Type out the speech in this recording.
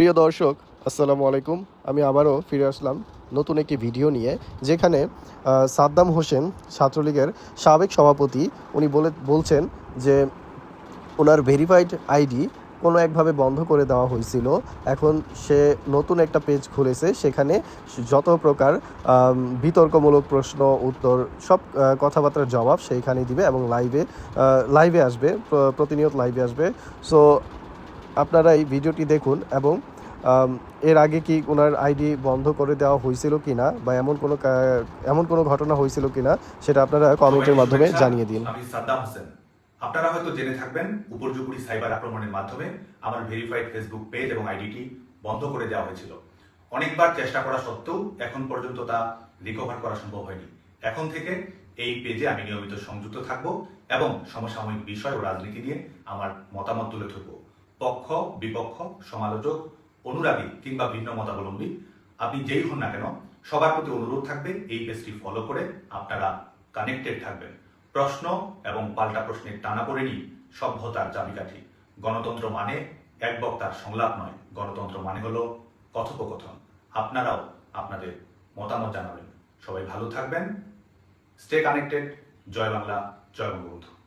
প্রিয় দর্শক, আসসালামু আলাইকুম। আমি আবারও ফিরে আসলাম নতুন একটি ভিডিও নিয়ে, যেখানে সাদ্দাম হোসেন ছাত্রলীগের সাবেক সভাপতি, উনি বলে, বলছেন যে ওনার ভেরিফাইড আইডি কোনো একভাবে বন্ধ করে দেওয়া হয়েছিল। এখন সে নতুন একটা পেজ খুলেছে, সেখানে যত প্রকার বিতর্কমূলক প্রশ্ন, উত্তর, সব কথাবার্তার জবাব সেইখানে দিবে এবং লাইভে লাইভে আসবে প্রতিনিয়ত লাইভে আসবে। সো আপনারা এই ভিডিওটি দেখুন এবং এর আগে কি ওনার আইডি বন্ধ করে দেওয়া হয়েছিল কিনা বা এমন কোনো এমন কোনো ঘটনা হয়েছিল কিনা সেটা আপনারা কমেন্টের মাধ্যমে জানিয়ে দিন। আমি সাদ্দাম হোসেন। আপনারা হয়তো জেনে থাকবেন, উপর্যুপুরি সাইবার আক্রমণের মাধ্যমে আমার ভেরিফাইড ফেসবুক পেজ এবং আইডিটি বন্ধ করে দেওয়া হয়েছিল। অনেকবার চেষ্টা করা সত্ত্বেও এখন পর্যন্ত তা রিকভার করা সম্ভব হয়নি। এখন থেকে এই পেজে আমি নিয়মিত সংযুক্ত থাকব এবং সমসাময়িক বিষয় ও রাজনীতি নিয়ে আমার মতামত তুলে ধরব। পক্ষ, বিপক্ষ, সমালোচক, অনুরাগী কিংবা ভিন্ন মতাবলম্বী, আপনি যেই হন না কেন, সবার প্রতি অনুরোধ থাকবে, এই পেজটি ফলো করে আপনারা কানেক্টেড থাকবেন। প্রশ্ন এবং পাল্টা প্রশ্নের টানা পড়েনি সভ্যতার চাবিকাঠি। গণতন্ত্র মানে এক বক্তার সংলাপ নয়, গণতন্ত্র মানে হলো কথোপকথন। আপনারাও আপনাদের মতামত জানাবেন। সবাই ভালো থাকবেন। স্টে কানেক্টেড জয় বাংলা, জয় বঙ্গবন্ধু।